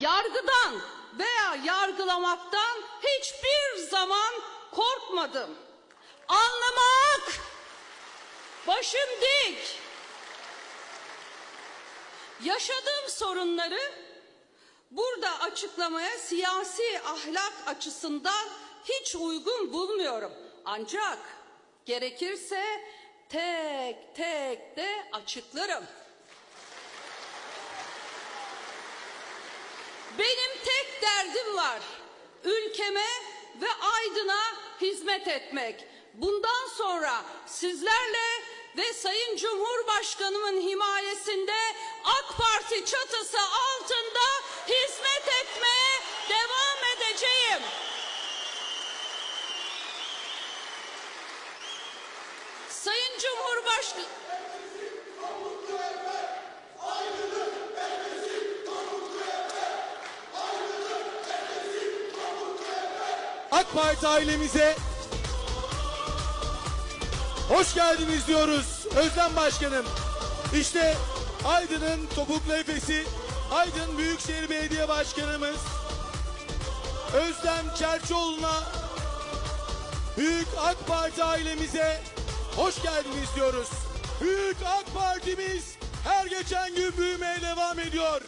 Yargıdan veya yargılamaktan hiçbir zaman korkmadım. Anlamak, başım dik. Yaşadığım sorunları burada açıklamaya siyasi ahlak açısından hiç uygun bulmuyorum. Ancak gerekirse tek tek de açıklarım. Benim tek derdim var. Ülkeme ve Aydın'a hizmet etmek. Bundan sonra sizlerle ve Sayın Cumhurbaşkanımın himayesinde AK Parti çatısı altında hizmet etmeye devam edeceğim. Sayın Cumhurbaşkanı AK Parti ailemize hoş geldiniz diyoruz Özlem Başkanım. İşte Aydın'ın topuklu efesi Aydın Büyükşehir Belediye Başkanımız Özlem Çerçioğlu'na Büyük AK Parti ailemize hoş geldiniz diyoruz. Büyük AK Partimiz her geçen gün büyümeye devam ediyor.